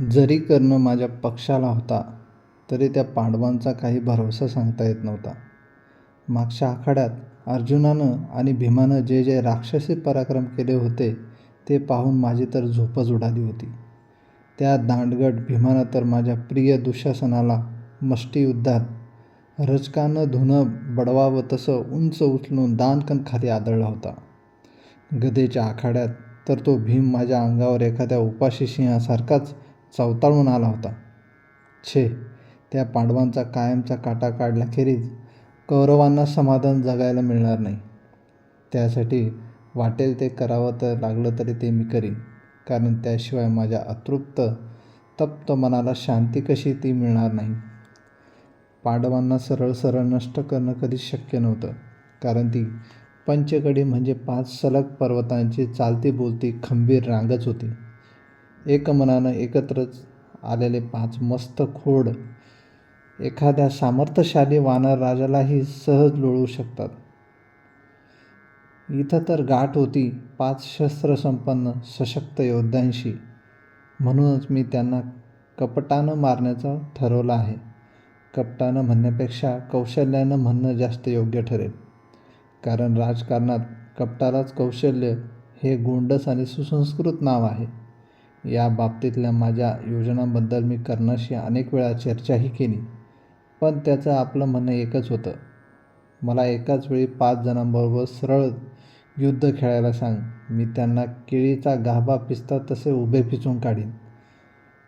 जरी कर्ण माझ्या पक्षाला होता तरी त्या पांडवांचा काही भरवसा सांगता येत नव्हता. मागच्या आखाड्यात अर्जुनानं आणि भीमानं जे जे राक्षसी पराक्रम केले होते ते पाहून माझी तर झोपच उडाली होती. त्या दांडगट भीमानं तर माझ्या प्रिय दुःशासनाला मष्टीयुद्धात रचकानं धुनं बडवावं तसं उंच उचलून दानकन खाली आदळला होता. गदेच्या आखाड्यात तर तो भीम माझ्या अंगावर एखाद्या उपाशी सिंहासारखाच चवताळून आला होता. छे त्या पांडवांचा कायमचा काटा काढल्याखेरीज कौरवांना समाधान जगायला मिळणार नाही. त्यासाठी वाटेल ते करावं तर लागलं तरी ते मी करीन. कारण त्याशिवाय माझ्या अतृप्त तप्त मनाला शांती कशी ती मिळणार नाही. पांडवांना सरळ सरळ नष्ट करणं कधीच शक्य नव्हतं. कारण ती पंचकडी म्हणजे पाच सलग पर्वतांची चालती बोलती खंबीर रांगच होती. एकमनानं एकत्रच आलेले पाच मस्त खोड एखाद्या सामर्थ्यशाली वानर राजालाही सहज लोळू शकतात. इथं तर गाठ होती पाच शस्त्रसंपन्न सशक्त योद्ध्यांशी. म्हणूनच मी त्यांना कपटानं मारण्याचं ठरवलं आहे. कपटानं म्हणण्यापेक्षा कौशल्यानं म्हणणं जास्त योग्य ठरेल. कारण राजकारणात कपटालाच कौशल्य हे गोंडस आणि सुसंस्कृत नाव आहे. या बाबतीतल्या माझ्या योजनांबद्दल मी कर्णाशी अनेक वेळा चर्चाही केली. पण त्याचं आपलं म्हणणं एकच होतं. मला एकाच वेळी पाच जणांबरोबर सरळ युद्ध खेळायला सांग. मी त्यांना केळीचा गाभा पिसता तसे उभे पिचून काढीन.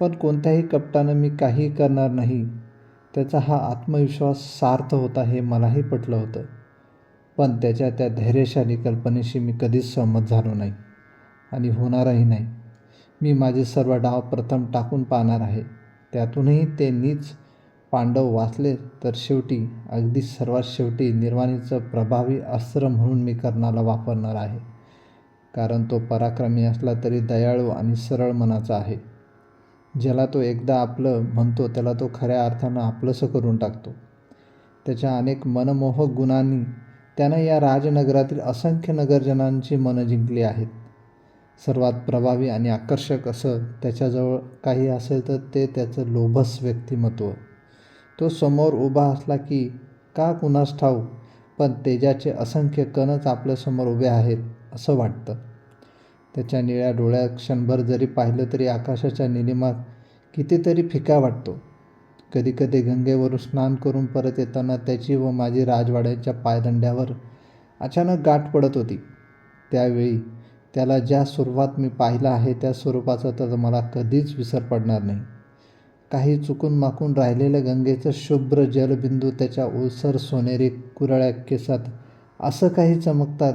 पण कोणत्याही कपटानं मी काही करणार नाही. त्याचा हा आत्मविश्वास सार्थ होता हे मलाही पटलं होतं. पण त्याच्या त्या धैर्यशाली कल्पनेशी मी कधीच सहमत झालो नाही. आणि होणारही नाही. मी माझे सर्व डाव प्रथम टाकून पाहणार आहे. त्यातूनही ते नीच पांडव वाचले तर शेवटी अगदी सर्वात शेवटी निर्वाणीचं प्रभावी अस्त्र म्हणून मी कर्णाला वापरणार आहे. कारण तो पराक्रमी असला तरी दयाळू आणि सरळ मनाचा आहे. ज्याला तो एकदा आपलं म्हणतो त्याला तो खऱ्या अर्थानं आपलंसं करून टाकतो. त्याच्या अनेक मनमोहक गुणांनी त्यानं या राजनगरातील असंख्य नगरजनांची मनं जिंकली आहेत. सर्वात प्रभावी आणि आकर्षक असं त्याच्याजवळ काही असेल तर ते त्याचं लोभस व्यक्तिमत्व. तो समोर उभा असला की का कुणास ठाऊ पण तेजाचे असंख्य कणच आपल्यासमोर उभे आहेत असं वाटतं. त्याच्या निळ्या डोळ्यात क्षणभर जरी पाहिलं तरी आकाशाच्या निलिमात कितीतरी फिका वाटतो. कधीकधी गंगेवरून स्नान करून परत येताना त्याची व माझी राजवाड्याच्या पायदंड्यावर अचानक गाठ पडत होती. त्यावेळी त्याला ज्या स्वरूपात मी पाहिलं आहे त्या स्वरूपाचा तर मला कधीच विसर पडणार नाही. काही चुकून माकून राहिलेलं गंगेचं शुभ्र जलबिंदू त्याच्या ओलसर सोनेरी कुरळ्या केसात असं काही चमकतात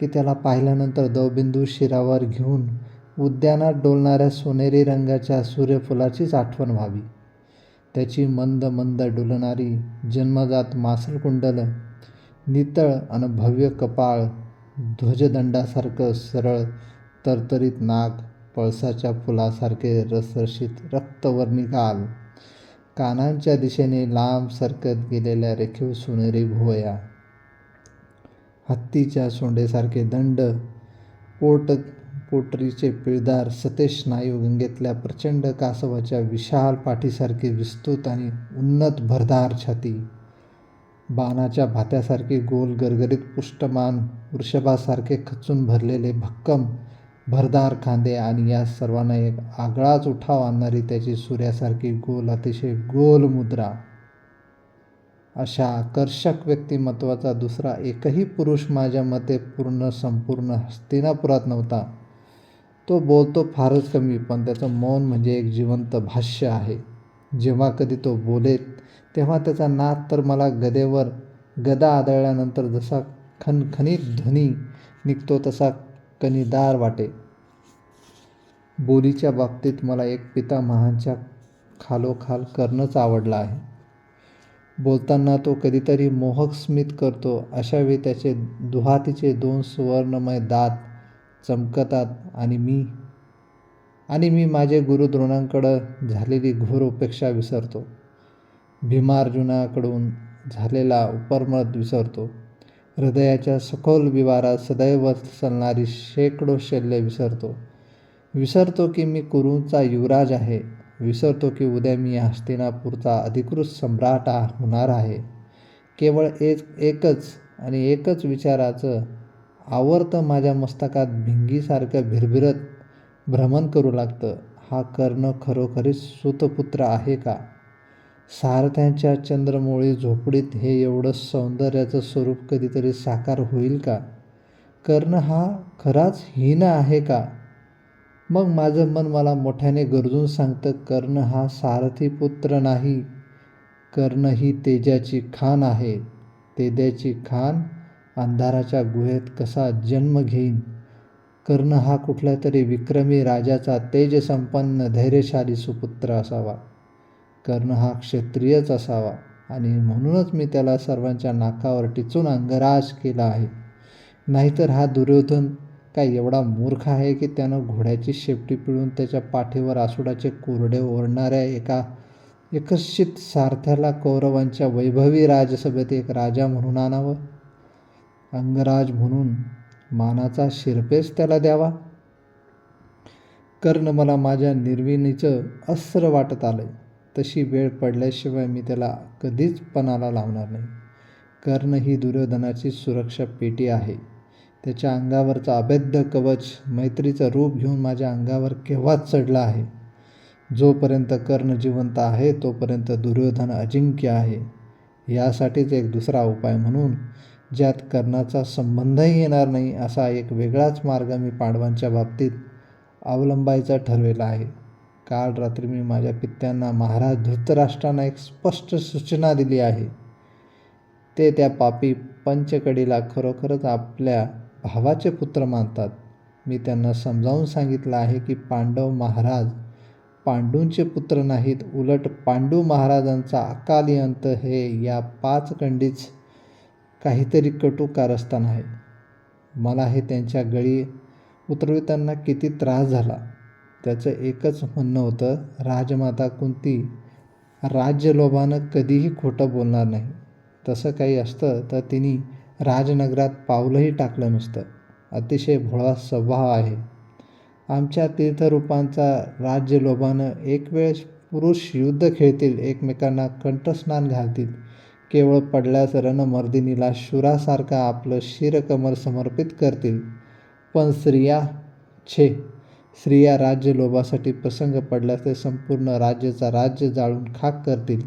की त्याला पाहिल्यानंतर दवबिंदू शिरावर घेऊन उद्यानात डोलणाऱ्या सोनेरी रंगाच्या सूर्यफुलाचीच आठवण व्हावी. त्याची मंद मंद डुलणारी जन्मजात मासलकुंडल नितळ आणि भव्य कपाळ ध्वजदंडासारखं सरळ तरतरीत नाक पळसाच्या फुलासारखे रसरशीत रक्तवर्णी गाल. कानांच्या दिशेने लांब सरकत गेलेल्या रेखीव सोनेरी भुवया. हत्तीच्या सोंडेसारखे दंड पोट पोटरीचे पिळदार सतेश स्नायू गंगेतल्या प्रचंड कासवाच्या विशाल पाठीसारखी विस्तृत आणि उन्नत भरदार छाती. बाणाच्या भात्यासारखे गोल गरगरीत पुष्टमान वृषभासारखे खचून भरलेले भक्कम भरदार खांदे आणि या सर्वांना एक आगळाच उठाव आणणारी त्याची सूर्यासारखी गोल अतिशय गोल मुद्रा. अशा आकर्षक व्यक्तिमत्वाचा दुसरा एकही पुरुष माझ्या मते पूर्ण संपूर्ण हस्तिनापुरात नव्हता. तो बोलतो फारच कमी पण त्याचं मौन म्हणजे एक जिवंत भाष्य आहे. जेव्हा कधी तो बोलेत तेव्हा त्याचा नाद तर मला गदेवर गदा आदळल्यानंतर जसा खनखनीत ध्वनी निघतो तसा कणीदार वाटे. बोलीच्या बाबतीत मला एक पितामहांच्या खालोखाल करणंच आवडला आहे. बोलताना तो कधीतरी मोहक स्मित करतो अशावेळी त्याचे दुहातीचे दोन सुवर्णमय दात चमकतात आणि मी आणि मी माझे गुरुद्रोणांकडं झालेली घोर उपेक्षा विसरतो. भीमार्जुनाकडून झालेला उपरमत विसरतो. हृदयाच्या सखोल विवारात सदैव चालणारी शेकडो शल्य विसरतो. विसरतो की मी कुरूंचा युवराज आहे. विसरतो की उद्या मी हस्तिनापूरचा अधिकृत सम्राट होणार आहे. केवळ एक एकच आणि एकच विचाराचं आवर्त माझ्या मस्तकात भिंगीसारखं भिरभिरत भ्रमण करू लागतं. हा कर्ण खरोखरीच सुतपुत्र आहे का? सारथ्यांच्या चंद्रमोळी झोपडीत हे एवढं सौंदर्याचं स्वरूप कधीतरी साकार होईल का? कर्ण हा खराच हीन आहे का? मग माझं मन मला मोठ्याने गरजून सांगतं कर्ण हा सारथी पुत्र नाही. कर्ण ही तेजाची खान आहे. तेजाची खान अंधाराच्या गुहेत कसा जन्म घेईन? कर्ण हा कुठल्या तरी विक्रमी राजाचा तेजसंपन्न धैर्यशाली सुपुत्र असावा. कर्ण हा क्षत्रियच असावा. आणि म्हणूनच मी त्याला सर्वांच्या नाकावर टिचून अंगराज केला आहे. नाहीतर हा दुर्योधन काय एवढा मूर्ख आहे की त्यानं घोड्याची शेपटी पिळून त्याच्या पाठीवर आसुडाचे कोरडे ओढणाऱ्या एका एकशित सारथ्याला कौरवांच्या वैभवी राजसभेत एक राजा म्हणून आणावं? अंगराज म्हणून मानाचा शिरपेच त्याला द्यावा? कर्ण मला माझ्या निर्विणीचं अस्त्र वाटत आलं तशी वेळ पडल्याशिवाय मी त्याला कधीच पणाला लावणार नाही. कर्ण ही दुर्योधनाची सुरक्षा पेटी आहे. त्याच्या अंगावरचं अभेद्य कवच मैत्रीचं रूप घेऊन माझ्या अंगावर केव्हाच चढला आहे? जोपर्यंत कर्ण जिवंत आहे तोपर्यंत दुर्योधन अजिंक्य आहे. यासाठीच एक दुसरा उपाय म्हणून ज्यात कर्णाचा संबंधही येणार नाही असा एक वेगळाच मार्ग मी पांडवांच्या बाबतीत अवलंबायचा ठरवेला आहे. काल रात्री मी माझ्या पित्यांना महाराज धृतराष्ट्रांना एक स्पष्ट सूचना दिली आहे. ते त्या पापी पंचकडीला खरोखरच आपल्या भावाचे पुत्र मानतात. मी त्यांना समजावून सांगितलं आहे की पांडव महाराज पांडूंचे पुत्र नाहीत उलट पांडू महाराजांचा अकाली अंत हे या पाच खंडीच काहीतरी कटू कारस्थान आहे. मला हे त्यांच्या गळी उतरविताना किती त्रास झाला. त्याचं एकच म्हणणं होतं राजमाता कुंती राज्यलोभानं कधीही खोटं बोलणार नाही. तसं काही असतं तर तिने राजनगरात पावलंही टाकलं नसतं. अतिशय भोळा स्वभाव आहे. आमच्या तीर्थरूपांचा राज्यलोभानं एक वेळेस पुरुष युद्ध खेळतील एकमेकांना कंठस्नान घालतील. केवळ पडल्यास रणमर्दिनीला शुरासारखा आपलं शिरकमर समर्पित करतील. पण स्त्रिया छे स्त्रिया राज्य लोभासाठी प्रसंग पडल्यास ते संपूर्ण राज्याचा राज्य जाळून खाक करतील.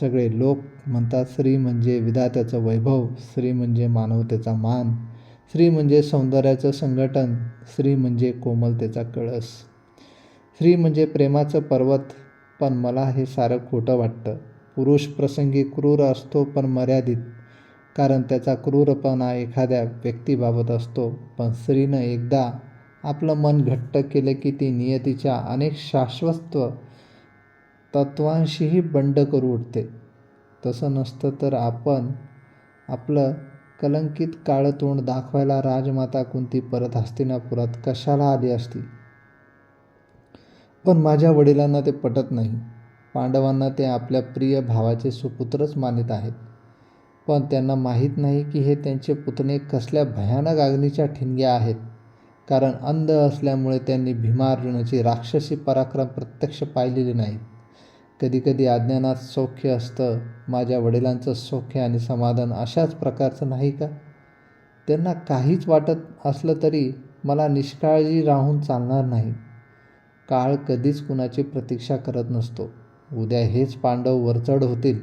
सगळे लोक म्हणतात स्त्री म्हणजे विधात्याचं वैभव स्त्री म्हणजे मानवतेचा मान स्त्री म्हणजे सौंदर्याचं संघटन स्त्री म्हणजे कोमलतेचा कळस स्त्री म्हणजे प्रेमाचं पर्वत. पण मला हे सारं खोटं वाटतं. पुरुष प्रसंगी क्रूर असतो पण मर्यादित कारण त्याचा क्रूरपणा एखाद्या व्यक्तीबाबत असतो. पण स्त्रीनं एकदा आपलं मन घट्ट केलं की ती नियतीच्या अनेक शाश्वत तत्वांशीही बंड करू उठते तसं नसतं तर आपण आपलं कलंकित काळं तोंड दाखवायला राजमाता कुंती परत हस्तिनापुरात कशाला आली असती? पण माझ्या वडिलांना ते पटत नाही. पांडवांना ते आपल्या प्रिय भावाचे सुपुत्रच मानित आहेत. पण त्यांना माहीत नाही की हे त्यांचे पुतणे कसल्या भयानक अग्नीच्या ठिणग्या आहेत. कारण अंध असल्यामुळे त्यांनी भीमार्जुनाची राक्षसी पराक्रम प्रत्यक्ष पाहिलेली नाहीत. कधीकधी अज्ञानात सौख्य असतं. माझ्या वडिलांचं सौख्य आणि समाधान अशाच प्रकारचं नाही का? त्यांना काहीच वाटत असलं तरी मला निष्काळजी राहून चालणार नाही. काळ कधीच कुणाची प्रतीक्षा करत नसतो. उद्या हेच पांडव वरचढ होतील.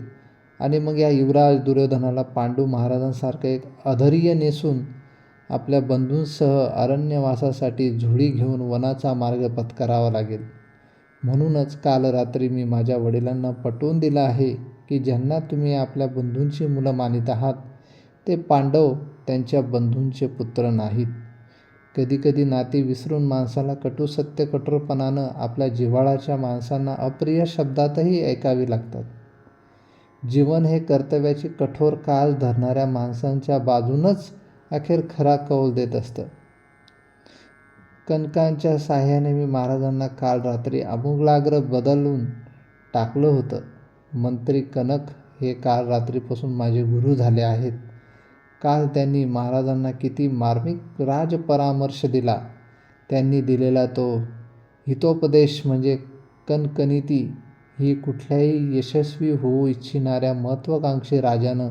आणि मग या युवराज दुर्योधनाला पांडू महाराजांसारखं एक अधर्य नेसून आपल्या बंधूंसह अरण्यवासासाठी झोळी घेऊन वनाचा मार्ग पत्करावा लागेल. म्हणूनच काल रात्री मी माझ्या वडिलांना पटवून दिलं आहे की ज्यांना तुम्ही आपल्या बंधूंची मुलं मानित आहात ते पांडव त्यांच्या बंधूंचे पुत्र नाहीत. कधीकधी नाती विसरून माणसाला कटू सत्य कठोरपणानं आपल्या जिव्हाळाच्या माणसांना अप्रिय शब्दातही ऐकावी लागतात. जीवन हे कर्तव्याची कठोर कास धरणाऱ्या माणसांच्या बाजूनच अखेर खरा कौल देत असतं. कणकांच्या साह्याने मी महाराजांना काल रात्री अमूलाग्र बदलून टाकलं होतं. मंत्री कनक हे काल रात्रीपासून माझे गुरु झाले आहेत. काल त्यांनी महाराजांना किती मार्मिक राजपरामर्श दिला. त्यांनी दिलेला तो हितोपदेश म्हणजे कणकणिती ही कुठल्याही यशस्वी होऊ इच्छिणाऱ्या महत्त्वाकांक्षी राजानं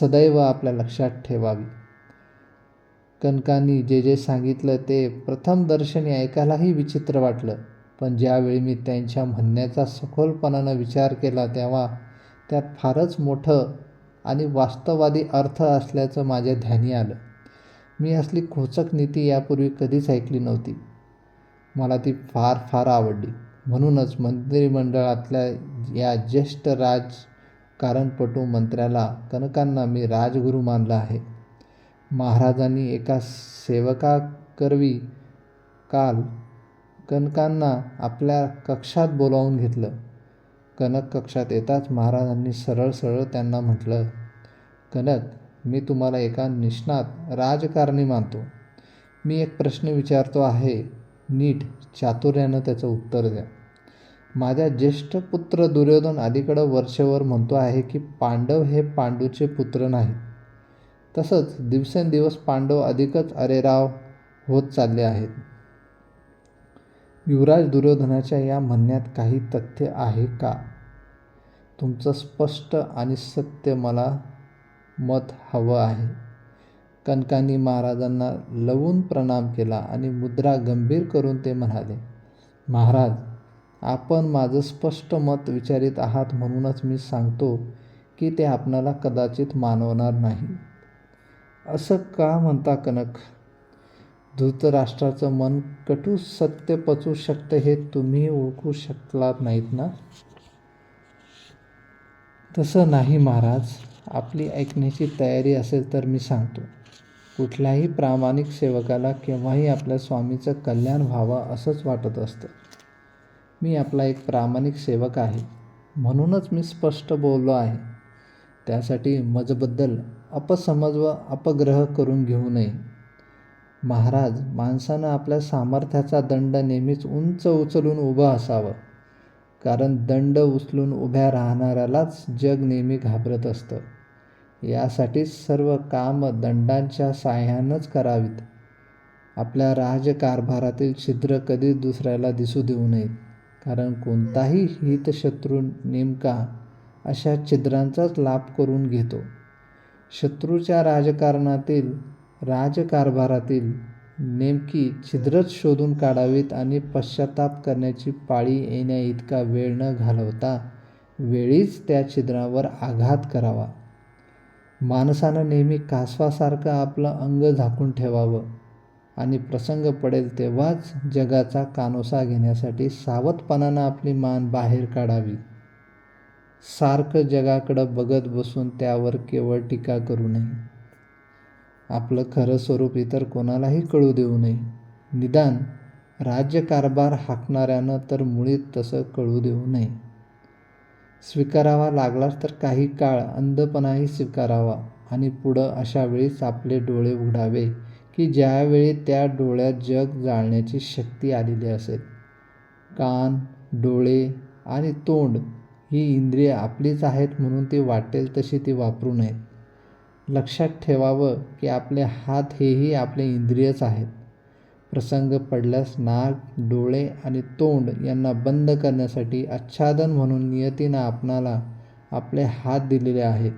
सदैव आपल्या लक्षात ठेवावी. कनकांनी जे जे सांगितलं ते प्रथमदर्शनी ऐकायलाही विचित्र वाटलं. पण ज्यावेळी मी त्यांच्या म्हणण्याचा सखोलपणानं विचार केला तेव्हा त्यात फारच मोठं आणि वास्तववादी अर्थ असल्याचं माझ्या ध्यानी आलं. मी असली खोचक नीती यापूर्वी कधीच ऐकली नव्हती. मला ती फार फार आवडली. म्हणूनच मंत्रिमंडळातल्या या ज्येष्ठ राजकारणपटू मंत्र्याला कनकांना मी राजगुरू मानला आहे. महाराजांनी एका सेवकाकरवी काल कनकांना आपल्या कक्षात बोलावून घेतलं. कनक कक्षात येताच महाराजांनी सरळ सरळ त्यांना म्हटलं कनक मी तुम्हाला एका निष्णात राजकारणी मानतो. मी एक प्रश्न विचारतो आहे. नीट चातुर्यानं त्याचं उत्तर द्या. माझ्या ज्येष्ठ पुत्र दुर्योधन अलीकडं वर्षभर म्हणतो आहे की पांडव हे पांडूचे पुत्र नाहीत. तसंच दिवसेंदिवस पांडव अधिकच अरेराव होत चालले आहेत. युवराज दुर्योधनाच्या या म्हणण्यात काही तथ्य आहे का? तुमचं स्पष्ट आणि सत्य मला मत हवं आहे. कनकांनी महाराजांना लवून प्रणाम केला आणि मुद्रा गंभीर करून ते म्हणाले महाराज आपण माझं स्पष्ट मत विचारित आहात म्हणूनच मी सांगतो की ते आपणाला कदाचित मानवणार नाही. असं का म्हणता कनक? धृतराष्ट्राचं मन कटू सत्य पचू शकतं हे तुम्ही ओळखू शकलात नाहीत ना? तसं नाही महाराज. आपली ऐकण्याची तयारी असेल तर मी सांगतो. कुठल्याही प्रामाणिक सेवकाला केव्हाही आपल्या स्वामीचं कल्याण व्हावं असंच वाटत असतं. मी आपला एक प्रामाणिक सेवक आहे. म्हणूनच मी स्पष्ट बोललो आहे. त्यासाठी मजबद्दल अपसमज व अपग्रह करून घेऊ नये. महाराज माणसानं आपल्या सामर्थ्याचा दंड नेहमीच उंच उचलून उभं असावं. कारण दंड उचलून उभ्या राहणाऱ्यालाच जग नेहमी घाबरत असतं. यासाठी सर्व काम दंडांच्या साह्यानंच करावीत. आपल्या राजकारभारातील छिद्र कधीच दुसऱ्याला दिसू देऊ नयेत. कारण कोणताही हितशत्रू नेमका अशा छिद्रांचाच लाभ करून घेतो. शत्रूच्या राजकारणातील राजकारभारातील नेमकी छिद्रच शोधून काढावीत आणि पश्चाताप करण्याची पाळी येण्याइतका वेळ न घालवता वेळीच त्या छिद्रावर आघात करावा. माणसानं नेहमी कासवासारखं आपलं अंग झाकून ठेवावं आणि प्रसंग पडेल तेव्हाच जगाचा कानोसा घेण्यासाठी सावधपणानं आपली मान बाहेर काढावी. सारखं जगाकडं बघत बसून त्यावर केवळ टीका करू नये. आपलं खरं स्वरूप इतर कोणालाही कळू देऊ नये. निदान राज्यकारभार हाकणाऱ्यानं तर मुळीत तसं कळू देऊ नये. स्वीकारावा लागलाच तर काही काळ अंधपणाही स्वीकारावा आणि पुढं अशा वेळीच आपले डोळे उघडावे की ज्यावेळी त्या डोळ्यात जग जाळण्याची शक्ती आलेली असेल. कान डोळे आणि तोंड ही इंद्रिय आपलीच आहेत म्हणून ती वाटेल तशी ती वापरू नयेत. लक्षात ठेवावं की आपले हात हेही आपले इंद्रियच आहेत. प्रसंग पडल्यास नाक डोळे आणि तोंड यांना बंद करण्यासाठी आच्छादन म्हणून नियतीनं आपणाला आपले हात दिलेले आहेत.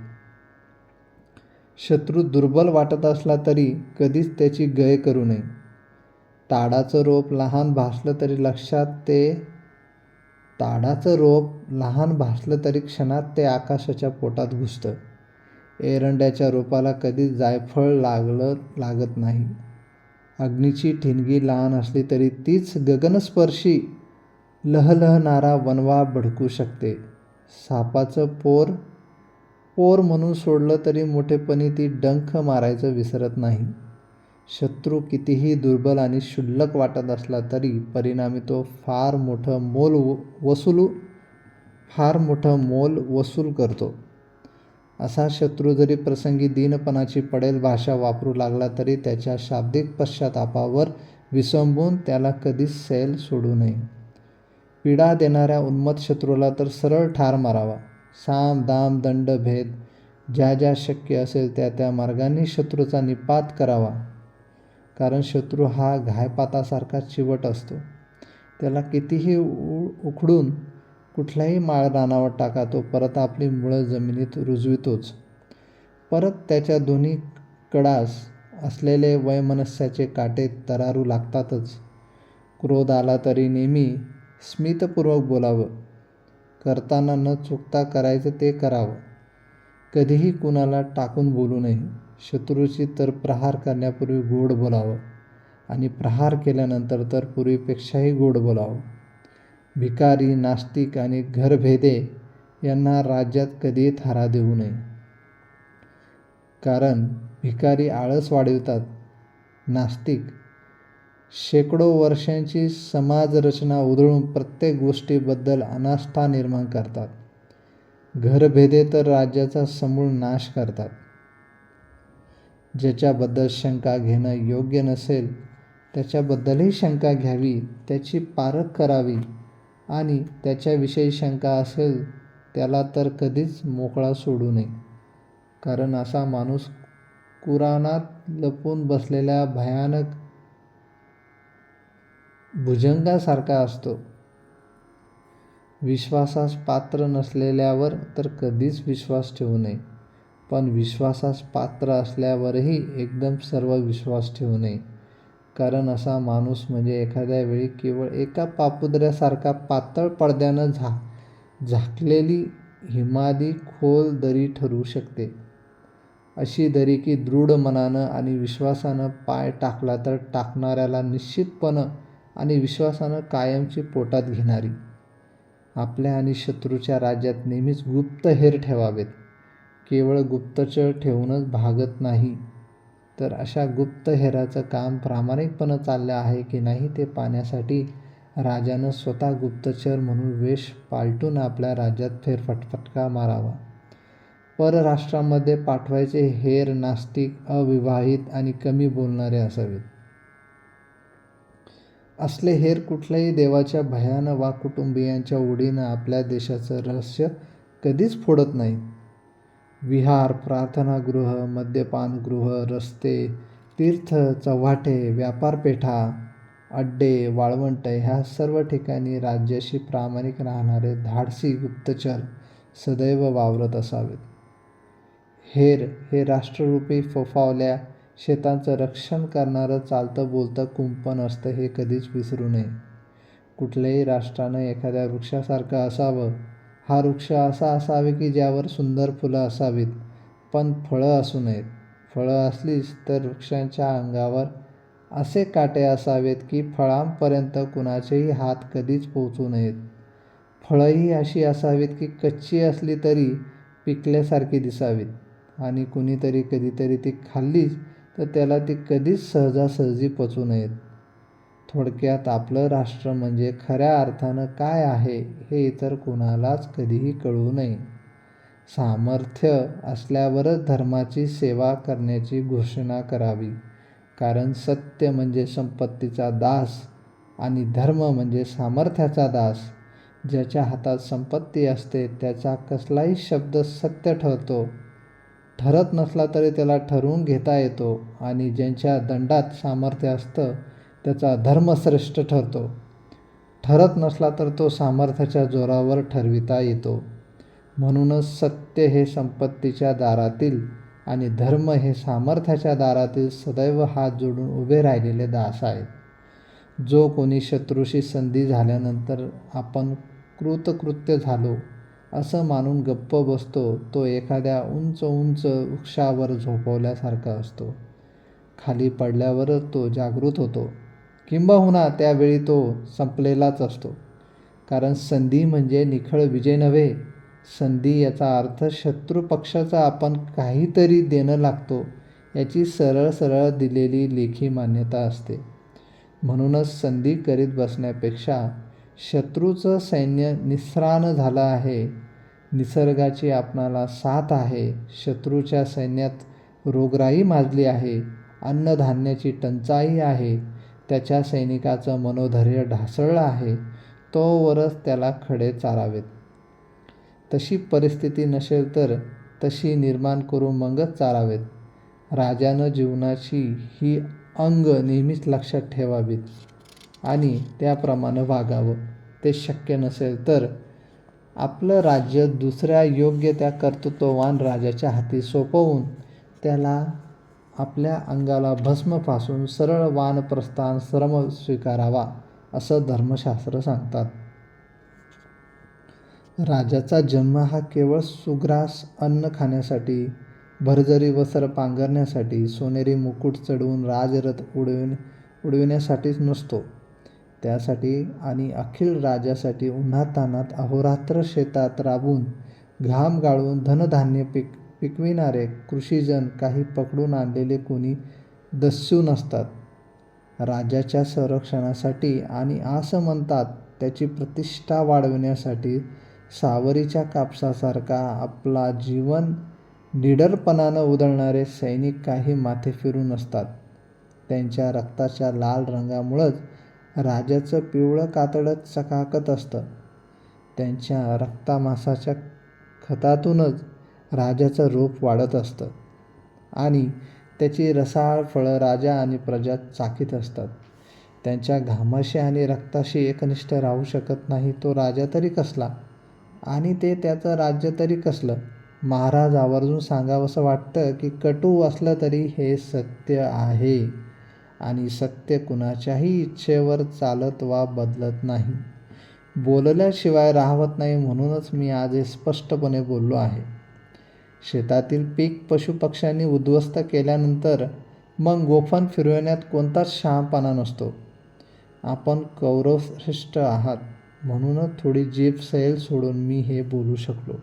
शत्रू दुर्बल वाटत असला तरी कधीच त्याची गय करू नये. ताडाचं रोप लहान भासलं तरी लक्षात ते ताडाचं रोप लहान भासलं तरी क्षणात ते आकाशाच्या पोटात घुसतं. एरंड्याच्या रोपाला कधीच जायफळ लागलं लागत नाही. अग्नीची ठिणगी लहान असली तरी तीच गगनस्पर्शी लहलहणारा वनवा भडकू शकते. सापाचं पोर पोर म्हणून सोडलं तरी मोठेपणी ती डंख मारायचं विसरत नाही. शत्रू कितीही दुर्बल आणि क्षुल्लक वाटत असला तरी परिणामी तो फार मोठं मोल वसूल फार मोठं मोल वसूल करतो. असा शत्रू जरी प्रसंगी दीनपणाची पडेल भाषा वापरू लागला तरी त्याच्या शाब्दिक पश्चातापावर विसंबून त्याला कधीच सैल सोडू नये. पीडा देणाऱ्या उन्मत शत्रूला तर सरळ ठार मारावा. साम दाम दंड भेद ज्या ज्या शक्य असेल त्या त्या मार्गाने शत्रूचा निपात करावा. कारण शत्रू हा घायपातासारखा चिवट असतो. त्याला कितीही उ उखडून कुठल्याही माळरानावर टाका तो परत आपली मुळं जमिनीत रुजवितोच. परत त्याच्या दोन्ही कडास असलेले वैमनस्याचे काटे तरारू लागतातच. क्रोध आला तरी नेहमी स्मितपूर्वक बोलावं. करताना न चुकता करायचं ते करावं. कधीही कुणाला टाकून बोलू नये. शत्रूची तर प्रहार करण्यापूर्वी गोड बोलावं आणि प्रहार केल्यानंतर तर पूर्वीपेक्षाही गोड बोलावं. भिकारी नास्तिक आणि घरभेदे यांना राज्यात कधीही थारा देऊ नये. कारण भिकारी आळस वाढवितात. नास्तिक शेकडो वर्षांची समाजरचना उधळून प्रत्येक गोष्टीबद्दल अनास्था निर्माण करतात. घरभेदे तर राज्याचा समूळ नाश करतात. ज्याच्याबद्दल शंका घेणं योग्य नसेल त्याच्याबद्दलही शंका घ्यावी त्याची पारख करावी. आणि त्याच्याविषयी शंका असेल त्याला तर कधीच मोकळा सोडू नये. कारण असा माणूस कुराणात लपून बसलेल्या भयानक भुजंगासारखा असतो. विश्वासास पात्र नसलेल्यावर तर कधीच विश्वास ठेवू नये. पण विश्वासास पात्र असल्यावरही एकदम सर्व विश्वास ठेवू नये. कारण असा माणूस म्हणजे एखाद्या वेळी केवळ एका पापुद्र्यासारखा पातळ पडद्यानं झा झाकलेली हिमादी खोल दरी ठरू शकते. अशी दरी की दृढ मनानं आणि विश्वासानं पाय टाकला तर टाकणाऱ्याला निश्चितपणं आणि विश्वासानं कायमची पोटात घेणारी. आपल्या आणि शत्रूच्या राज्यात नेहमीच गुप्त हेर ठेवावेत. केवळ गुप्तचर ठेवूनच भागत नाही. तर अशा गुप्तहेराचं काम प्रामाणिकपणं चाललं आहे की नाही ते पाहण्यासाठी राजानं स्वतः गुप्तचर म्हणून वेश पालटून आपल्या राज्यात फेरफटफटका मारावा. परराष्ट्रामध्ये पाठवायचे हेर नास्तिक अविवाहित आणि कमी बोलणारे असावेत. असले हेर कुठल्याही देवाच्या भयानं वा कुटुंबियांच्या ओढीनं आपल्या देशाचं रहस्य कधीच फोडत नाहीत. विहार प्रार्थनागृह मद्यपानगृह रस्ते तीर्थ चव्हाटे व्यापारपेठा अड्डे वाळवंट ह्या सर्व ठिकाणी राज्याशी प्रामाणिक राहणारे धाडसी गुप्तचर सदैव वावरत असावेत. हेर हे राष्ट्ररूपी फोफावल्या शेतांचं रक्षण करणारं चालतं बोलतं कुंपण असतं हे कधीच विसरू नये. कुठल्याही राष्ट्रानं एखाद्या वृक्षासारखं असावं हा वृक्ष असा असावे की ज्यावर सुंदर फुलं असावीत पण फळं असू नयेत. फळं असलीच तर वृक्षांच्या अंगावर असे काटे असावेत की फळांपर्यंत कुणाचेही हात कधीच पोचू नयेत. फळंही अशी असावीत की कच्ची असली तरी पिकल्यासारखी दिसावीत आणि कुणीतरी कधीतरी ती खाल्लीच तर त्याला ती कधीच सहजासहजी पचू नयेत. थोडक्यात आपलं राष्ट्र म्हणजे खऱ्या अर्थानं काय आहे हे इतर कुणालाच कधीही कळू नये. सामर्थ्य असल्यावरच धर्माची सेवा करण्याची घोषणा करावी. कारण सत्य म्हणजे संपत्तीचा दास आणि धर्म म्हणजे सामर्थ्याचा दास. ज्याच्या हातात संपत्ती असते त्याचा कसलाही शब्द सत्य ठरतो. ठरत नसला तरी त्याला ठरवून घेता येतो आणि ज्यांच्या दंडात सामर्थ्य असतं त्याचा धर्म श्रेष्ठ ठरतो. ठरत नसला तर तो सामर्थ्याच्या जोरावर ठरविता येतो. म्हणूनच सत्य हे संपत्तीच्या दारातील आणि धर्म हे सामर्थ्याच्या दारातील सदैव हात जोडून उभे राहिलेले दास आहेत. जो कोणी शत्रूशी संधी झाल्यानंतर आपण कृतकृत्य झालो असं मानून गप्प बसतो तो एखाद्या उंच उंच वृक्षावर झोपवल्यासारखा असतो. खाली पडल्यावरच तो जागृत होतो. किंबहुना त्यावेळी तो संपलेलाच असतो. कारण संधी म्हणजे निखळ विजय नव्हे. संधी याचा अर्थ शत्रू पक्षाचा आपण काहीतरी देणं लागतो याची सरळ सरळ दिलेली लेखी मान्यता असते. म्हणूनच संधी करीत बसण्यापेक्षा शत्रूचं सैन्य निस्राण झालं आहे. निसर्गाची आपणाला साथ आहे. शत्रूच्या सैन्यात रोगराई माजली आहे. अन्नधान्याची टंचाई आहे. त्याच्या सैनिकाचं मनोधैर्य ढासळलं आहे तोवरच त्याला खडे चारावेत. तशी परिस्थिती नसेल तर तशी निर्माण करून मगच चारावेत. राजानं जीवनाची ही अंग नेहमीच लक्षात ठेवावीत आणि त्याप्रमाणे वागावं. ते शक्य नसेल तर आपलं राज्य दुसऱ्या योग्य त्या कर्तृत्ववान राजाच्या हाती सोपवून त्याला आपल्या अंगाला भस्मपासून सरळ वानप्रस्थान श्रम स्वीकारावा असं धर्मशास्त्र सांगतात. राजाचा जन्म हा केवळ सुग्रास अन्न खाण्यासाठी भरजरी वस्त्र पांघरण्यासाठी सोनेरी मुकुट चढवून राजरथ उडविण उडविण्यासाठीच नसतो. त्यासाठी आणि अखिल राजासाठी उन्हातानात अहोरात्र शेतात राबून घाम गाळून धनधान्य पिक पिकविणारे कृषीजन काही पकडून आणलेले कोणी दस्यू नसतात. राजाच्या संरक्षणासाठी आणि असं म्हणतात त्याची प्रतिष्ठा वाढविण्यासाठी सावरीच्या कापसासारखा आपला जीवन निडरपणानं उधळणारे सैनिक काही माथे फिरून असतात त्यांच्या रक्ताच्या लाल रंगामुळंच राजाचं पिवळं कातडं चकाकत असतं. त्यांच्या रक्तामासाच्या खतातूनच राजाचं रूप वाढत असतं आणि त्याची रसाळ फळं राजा आणि प्रजा चाकीत असतात. त्यांच्या घामाशी आणि रक्ताशी एकनिष्ठ राहू शकत नाही तो राजा तरी कसला? आणि ते त्याचं राज्य तरी कसलं? महाराज आवर्जून सांगावंसं वाटतं की कटू असलं तरी हे सत्य आहे आणि सत्य कुणाच्याही इच्छेवर चालत वा बदलत नाही. बोलल्याशिवाय राहवत नाही म्हणूनच मी आज हे स्पष्टपणे बोललो आहे. शेतातील पीक पशुपक्ष्यांनी उद्ध्वस्त केल्यानंतर मग गोफण फिरवण्यात कोणताच शहाणपणा नसतो. आपण कौरवश्रेष्ठ आहात म्हणूनच थोडी जीभ सैल सोडून मी हे बोलू शकलो.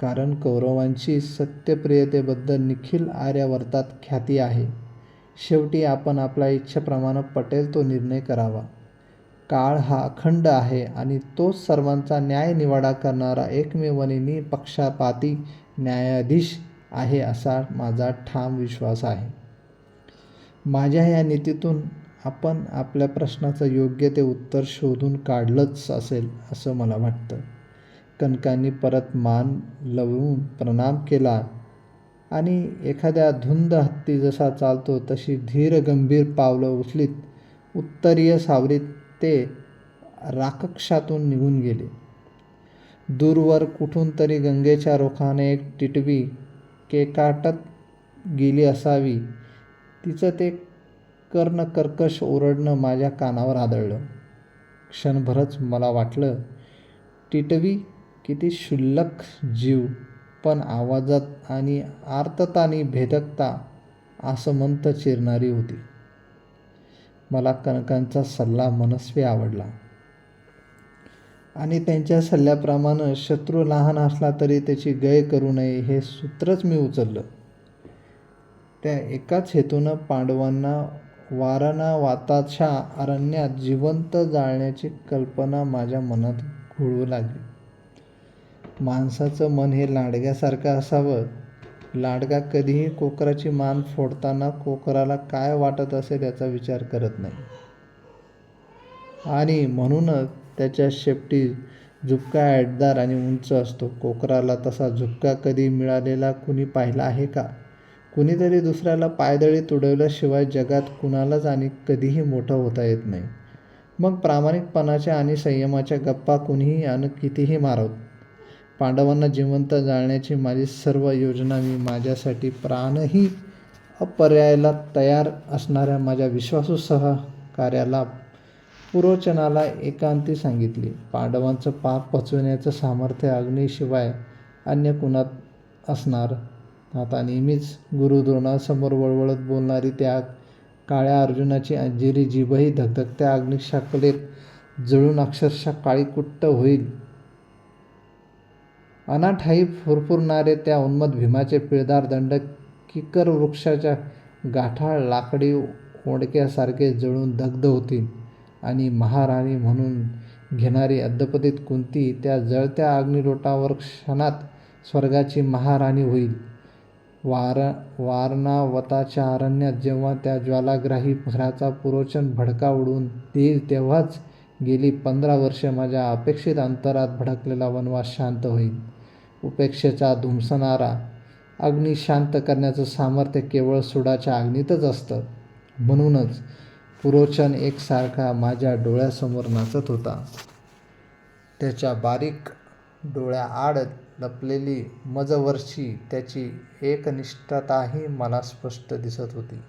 कारण कौरवांची सत्यप्रियतेबद्दल निखिल आर्यावर्तात ख्याती आहे. शेवटी आपण आपल्या इच्छेप्रमाणे पटेल तो निर्णय करावा. काळ हा अखंड आहे आणि तोच सर्वांचा न्यायनिवाडा करणारा एकमेव पक्षापाती निपक्षपाती न्यायाधीश आहे असा माझा ठाम विश्वास आहे. माझ्या या नीतीतून आपण आपल्या प्रश्नाचं योग्य ते उत्तर शोधून काढलंच असेल असं मला वाटतं. कनकांनी परत मान लवून प्रणाम केला आणि एखाद्या धुंद हत्ती जसा चालतो तशी धीर गंभीर पावलं उचलीत. उत्तरीय सावरीत ते राकक्षातून निघून गेले. दूरवर कुठून तरी गंगेच्या रोखाने एक टिटवी केकाटत गेली असावी. तिचं ते कर्णकर्कश ओरडणं माझ्या कानावर आदळलं. क्षणभरच मला वाटलं टिटवी किती क्षुल्लक जीव पण आवाजात आणि आर्ततानी भेदकता आसमंत चिरणारी होती. मला कनकांचा सल्ला मनस्वी आवडला. आणि त्यांच्या सल्ल्याप्रमाणे शत्रू लहान असला तरी त्याची गय करू नये हे सूत्रच मी उचललं. त्या एकाच हेतूनं पांडवांना वारणावाताच्या अरण्यात जिवंत जाळण्याची कल्पना माझ्या मनात घोळू लागली. माणसाचं मन हे लांडग्यासारखं असावं लाडका कधीही कोकराची मान फोडताना कोकराला काय वाटत असेल याचा विचार करत नाही. आणि म्हणूनच त्याच्या शेपटी झुपका ॲडदार आणि उंच असतो. कोकराला तसा झुपका कधी मिळालेला कुणी पाहिला आहे का? कुणीतरी दुसऱ्याला पायदळी तुडवल्याशिवाय जगात कुणालाच आणि कधीही मोठं होता येत नाही. मग प्रामाणिकपणाच्या आणि संयमाच्या गप्पा कुणीही आणि कितीही मारवत पांडवांना जिवंत जाळण्याची माझी सर्व योजना मी माझ्यासाठी प्राणही अपर्यायला तयार असणाऱ्या माझ्या विश्वासू सहकार्याला पुरोचनाला एकांती सांगितली. पांडवांचं पाप पचवण्याचं सामर्थ्य अग्नीशिवाय अन्य कुणात असणार? आता नेहमीच गुरुद्रोणासमोर वळवळत बोलणारी त्या काळ्या अर्जुनाची अंजिरी जीभही धकधकत्या अग्निशाकलेत जळून अक्षरशः काळीकुट्ट होईल. अनाठाई फुरफुरणारे त्या उन्मत भीमाचे पिळदार दंड किकर वृक्षाच्या गाठाळ लाकडी ओंडक्यासारखे जळून दग्ध होतील आणि महाराणी म्हणून घेणारी अद्यपतीत कुंती त्या जळत्या अग्निलोटावर क्षणात स्वर्गाची महाराणी होईल. वार वारणावताच्या अरण्यात जेव्हा त्या ज्वालाग्राही घराचा पुरोचन भडका उडून देईल तेव्हाच गेली पंधरा वर्षे माझ्या अपेक्षित अंतरात भडकलेला वनवास शांत होईल. उपेक्षेचा धुमसणारा अग्नी शांत करण्याचं सामर्थ्य केवळ सुडाच्या अग्नीतच असतं म्हणूनच पुरोचन एकसारखा माझ्या डोळ्यासमोर नाचत होता. त्याच्या बारीक डोळ्याआड लपलेली मजवरची त्याची एकनिष्ठताही मला स्पष्ट दिसत होती.